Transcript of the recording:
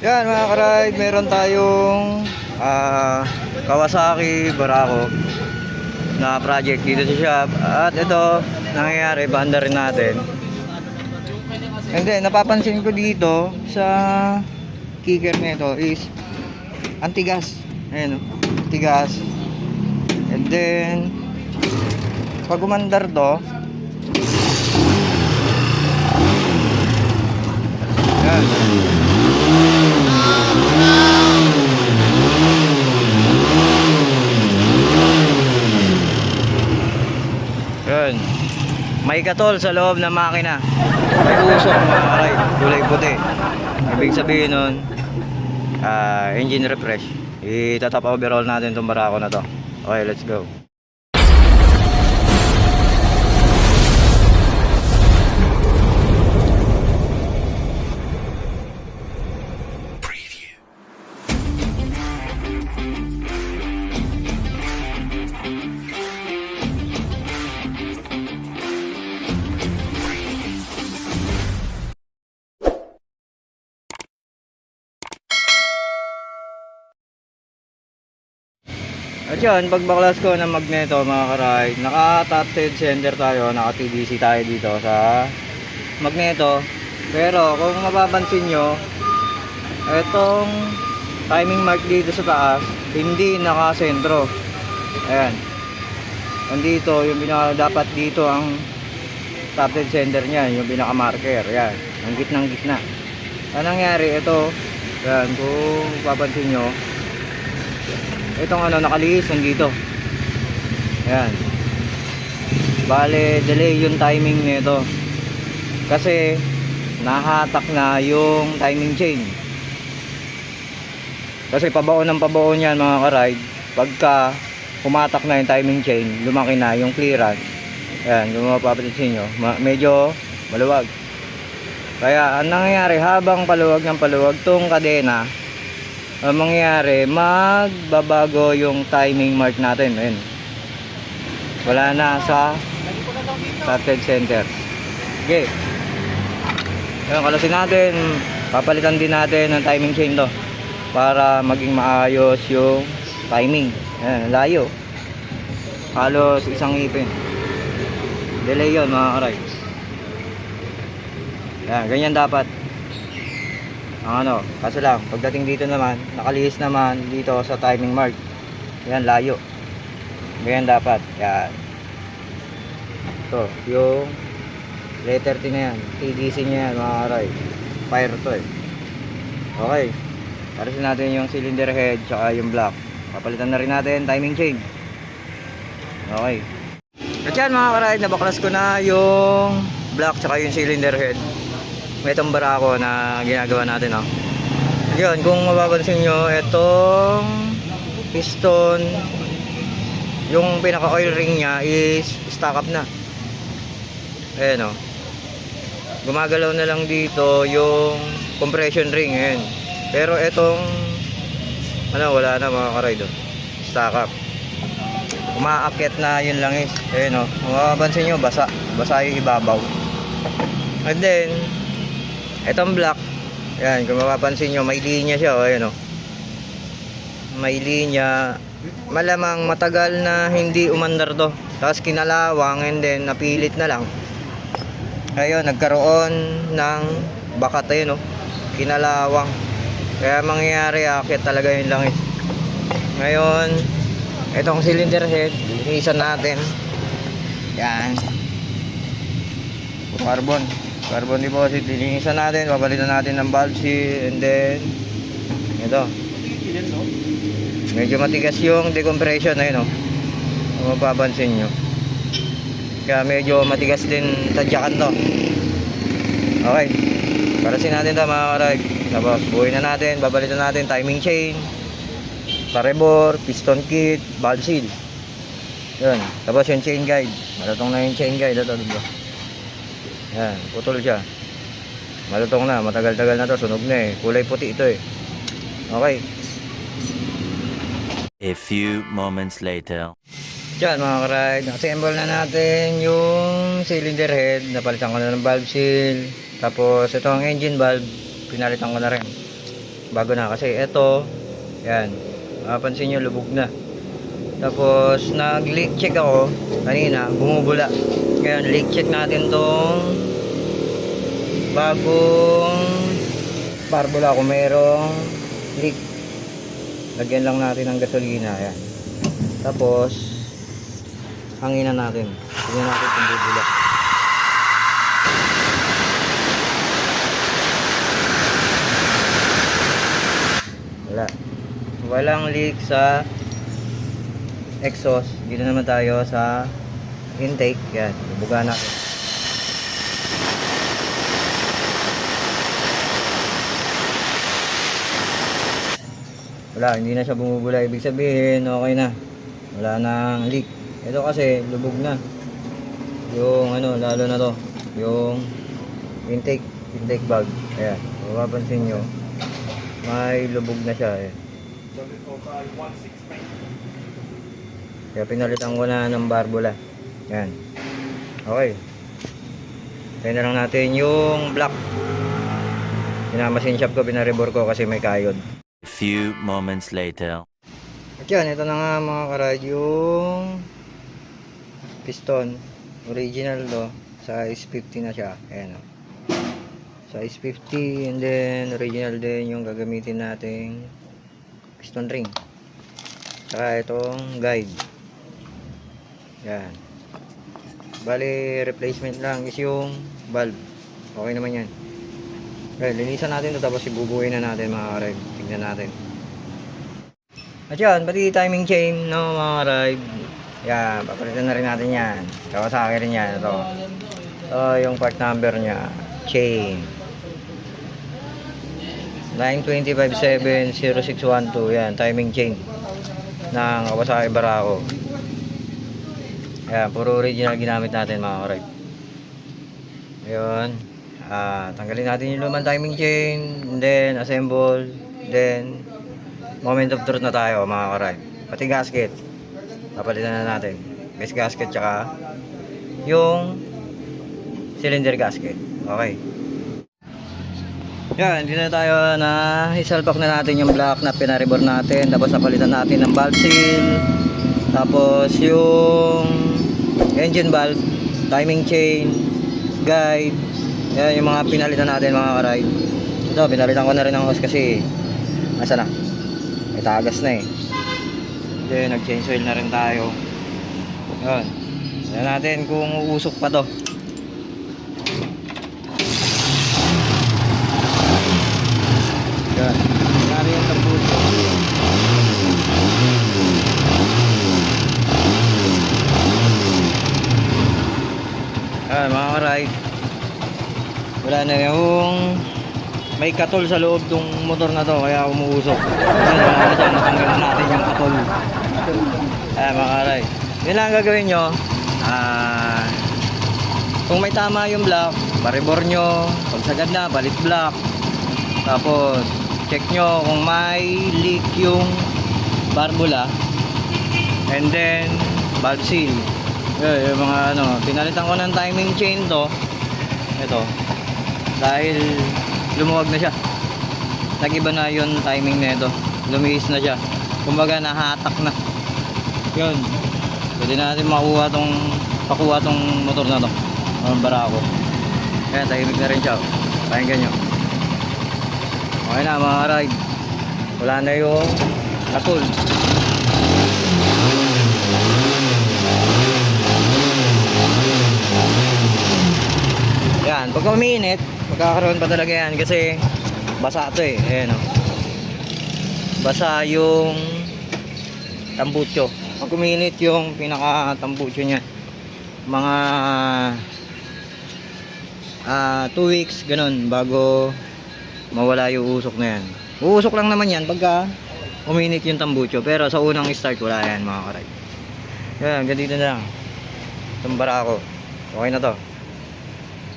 Yan mga karide, meron tayong ah, Kawasaki Barako na project dito sa shop. At ito, nangyayari, banda rin natin. And then, napapansin ko dito sa kicker nito is antigas. Ayan, antigas. And then, pag umandar to. Yan. May katol sa loob ng makina. May usok mga karay. Kulay puti. Ibig sabihin nun, ah, engine refresh. Itatap overall natin itong barako na to. Okay, let's go. At yun, pagbaklas ko ng magneto mga karay, naka top head center tayo, naka TDC tayo dito sa magneto. Pero kung mapapansin nyo, etong timing mark dito sa taas, hindi nakasentro. Ayan. Nandito, yung pinaka dapat dito ang top head center niya, yung pinaka marker. Ayan, ang gitnang gitna. Ang nangyari, ito, ayan, kung papansin nyo, itong ano nakalihis nandito. Ayan. Bale delay yung timing nito. Kasi nahatak na yung timing chain. Kasi pabaon ng pabaon yan mga karide pagka pumatak na yung timing chain lumaki na yung clearance. Ayan kung mapapansin nyo ma- medyo maluwag. Kaya ang nangyayari habang paluwag ng paluwag tong kadena ang mangyayari, magbabago yung timing mark natin. Ayun. Wala na sa started center. Okay. Ayun, kalasin natin. Papalitan din natin ng timing chain to. Para maging maayos yung timing. Ayan, layo. Halos isang ipin. Delay yun mga karay. Ayan, ganyan dapat ang ano, kaso lang, pagdating dito naman, nakalihis naman dito sa timing mark. Yan, layo. Ganyan dapat. Yan. Ito, yung letter T na yan. TDC niya yan, mga karay. Fire to eh. Okay. Parasin natin yung cylinder head, tsaka yung block. Papalitan na rin natin timing chain. Okay. At yan mga karay, nabaklas ko na yung block tsaka yung cylinder head may itong barako na ginagawa natin oh. yun kung mapapansin nyo itong piston yung pinaka oil ring nya is stock up na ayan oh. gumagalaw na lang dito yung compression ring ayan. pero itong ano wala na mga karide oh. stock up umaakyat na yun lang is ayan oh. kung mapapansin nyo basa basa yung ibabaw and then Itong black, yan, kung mapapansin nyo, may linya siya, o, ayan o. May linya. Malamang matagal na hindi umandar to. Tapos kinalawang and then napilit na lang. Ayun, nagkaroon ng bakat ayun o. Kinalawang. Kaya mangyayari, akit talaga yung langis. Ngayon, itong cylinder head, linisan natin. Yan. Carbon carbon deposit linisan natin papalitan natin ng valve seal and then ito. Medyo matigas yung decompression ayun o kung mapapansin nyo. Kaya medyo matigas din tadyakan to. Okay. Parasin natin to mga karag tapos buuin na natin babalitan natin timing chain parebor piston kit valve seal. Yun. Tapos yung chain guide. Malatong na yung chain guide ito dito yan, putol siya. Malutong na, matagal-tagal na to, sunog na eh. Kulay puti ito eh. Okay. A few moments later. Yan mga karide, assemble na natin yung cylinder head. Napalitan ko na ng valve seal. Tapos ito ang engine valve, pinalitan ko na rin. bago na kasi ito yan mapapansin nyo lubog na tapos nag leak check ako kanina bumubula. Ngayon leak check natin tong bagong barbula kung merong leak. Lagyan lang natin ng gasolina yan tapos hanginan natin. Tingnan natin kung bubula. Wala. Walang leak sa exhaust. Dito naman tayo sa intake. Yan bubuga natin wala hindi na siya bumubula. Ibig sabihin okay na. Wala nang leak. Ito kasi lubog na. Yung ano lalo na to. Yung intake intake bag. Ayan mapapansin nyo may lubog na siya. Eh kaya pinalitan ko na ng barbula yan okay tayo na lang natin yung black pinamasin shop ko pinarebor ko kasi may kayod A few moments later. At yan, ito na nga mga karad yung piston. Original to. Size 50 na siya. Ayan o. Size 50 and then original din yung gagamitin nating piston ring. Saka itong guide. Yan. Bali, replacement lang is yung valve. Okay naman yan. Okay, linisan natin ito tapos ibubuhay na natin mga karad. Tignan natin. At yan, pati timing chain, no, mga ride. Yan, papalitan na rin natin yan. Kawasaki rin yan, ito. Ito yung part number niya, chain. 9257061 yan, timing chain. Ng Kawasaki Barako. Yan, puro original ginamit natin mga ride. Ayun. Ah, tanggalin natin yung lumang timing chain, then assemble, then moment of truth na tayo mga karay pati gasket. Papalitan na natin. Base gasket tsaka yung cylinder gasket. Okay. Yan hindi na tayo na isalpak na natin yung black na pinaribor natin. Tapos napalitan natin ng valve seal. Tapos yung engine valve timing chain guide. Yan yung mga pinalitan natin mga karay ito pinalitan ko na rin ng hose kasi asa na? May tagas na eh. Then nag change oil na rin tayo. Yun. Tignan natin kung uusok pa to. Yun nangyari yung tambuso ah mga karide wala na yung may katol sa loob tong motor na to kaya umuusok. Wala na dyan natanggal na natin yung katol. Ay mga karay. Yun lang ang gagawin nyo. Ah kung may tama yung block baribor nyo. Pag sagad na balit block. Tapos check nyo kung may leak yung barbula. And then valve seal yun, yung mga ano pinalitan ko ng timing chain to. Ito. Dahil lumuwag na siya. Nagiba na yung timing na ito. Lumiis na siya. Kumbaga nahatak na. Yun. Pwede natin makuha tong pakuha tong motor na to. Ang barako. Kaya tahimik na rin siya. Pakinggan nyo. Okay na mga ride wala na yung katol pagka umiinit magkakaroon pa talaga yan kasi basa to eh. Ayan o basa yung tambucho pag uminit yung pinaka tambucho nya mga 2 weeks ganun bago mawala yung usok na yan. Uusok lang naman yan pagka uminit yung tambucho pero sa unang start wala yan mga karay. Yan ganito na lang. Tumbara ako. Okay na to